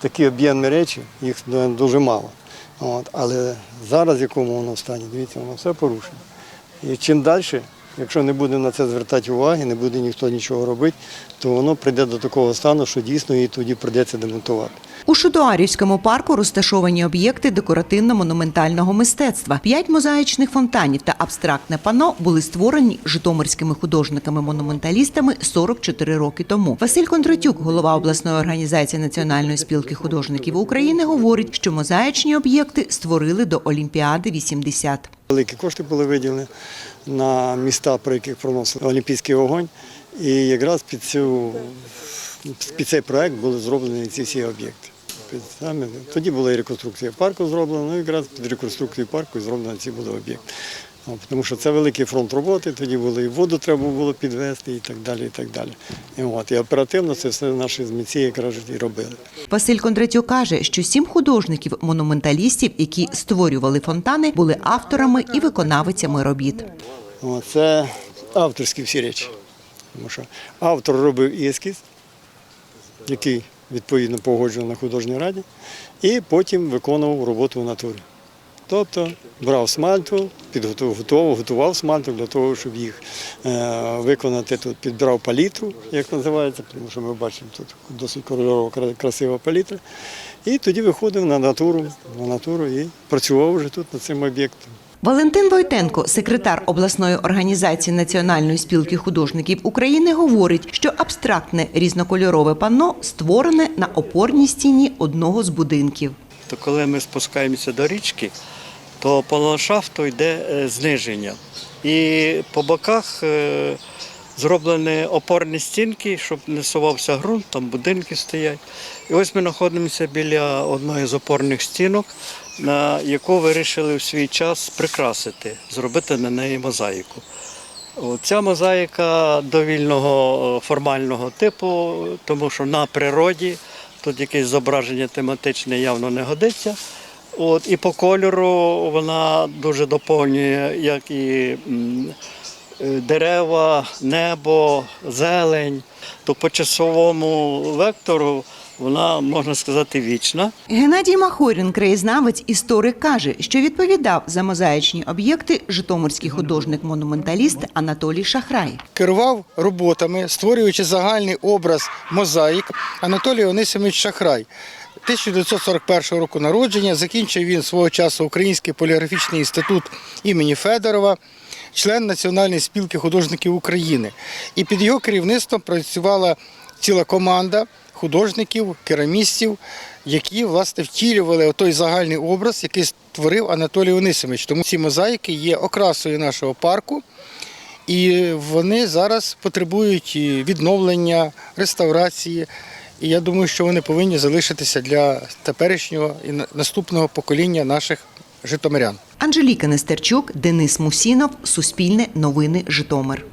Такі об'ємні речі, їх ну, дуже мало. От. Але зараз, в якому воно стані, дивіться, воно все порушено. І чим далі, якщо не буде на це звертати уваги, не буде ніхто нічого робити, то воно прийде до такого стану, що дійсно її тоді прийдеться демонтувати. У Шудуарівському парку розташовані об'єкти декоративно-монументального мистецтва. П'ять мозаїчних фонтанів та абстрактне пано були створені житомирськими художниками-монументалістами 44 роки тому. Василь Кондратюк, голова обласної організації Національної спілки художників України, говорить, що мозаїчні об'єкти створили до Олімпіади 80. Великі кошти були виділені на міста, про яких проносили Олімпійський вогонь. І якраз під, цю, під цей проект були зроблені ці всі об'єкти. Тоді була і реконструкція парку зроблена, ну якраз під реконструкцію парку зроблені ці були об'єкти. О, Тому що це великий фронт роботи, тоді було і воду треба було підвести і так далі. І так далі. І, от, і оперативно це все наші зміці якраз і робили. Василь Кондратюк каже, що сім художників-монументалістів, які створювали фонтани, були авторами і виконавицями робіт. О, Це авторські всі речі. Тому що автор робив ескіз, який відповідно погоджував на художній раді, і потім виконував роботу в натурі. Тобто брав смальту, підготував, готував, готував смальту для того, щоб їх е, виконати тут. Підбирав палітру, як називається, тому що ми бачимо тут досить кольорова, красива палітра. І тоді виходив на натуру, на натуру і працював вже тут над цим об'єктом. Валентин Войтенко, секретар обласної організації Національної спілки художників України, говорить, що абстрактне різнокольорове панно створене на опорній стіні одного з будинків. то коли ми спускаємося до річки, то по ландшафту йде е, зниження. І по боках е, зроблені опорні стінки, щоб не сувався ґрунт, там будинки стоять. І ось ми знаходимося біля одної з опорних стінок, на яку вирішили в свій час прикрасити, зробити на неї мозаїку. Ця мозаїка довільного е, формального типу, тому що на природі тут якесь зображення тематичне явно не годиться. От, і по кольору вона дуже доповнює як і е, дерева, небо, зелень. То по часовому вектору вона, можна сказати, вічна. Геннадій Махорін, краєзнавець, історик, каже, що відповідав за мозаїчні об'єкти житомирський художник-монументаліст Анатолій Шахрай. керував роботами, створюючи загальний образ мозаїк Анатолій Онисимович Шахрай. 1941 року народження закінчив він свого часу Український поліграфічний інститут імені Федорова, член Національної спілки художників України. І під його керівництвом працювала ціла команда художників, керамістів, які власне втілювали той загальний образ, який створив Анатолій Онисимович. Тому ці мозаїки є окрасою нашого парку. І вони зараз потребують відновлення, реставрації. І я думаю, що вони повинні залишитися для теперішнього і наступного покоління наших житомирян. Анжеліка Нестерчук, Денис Мусінов, Суспільне новини Житомир.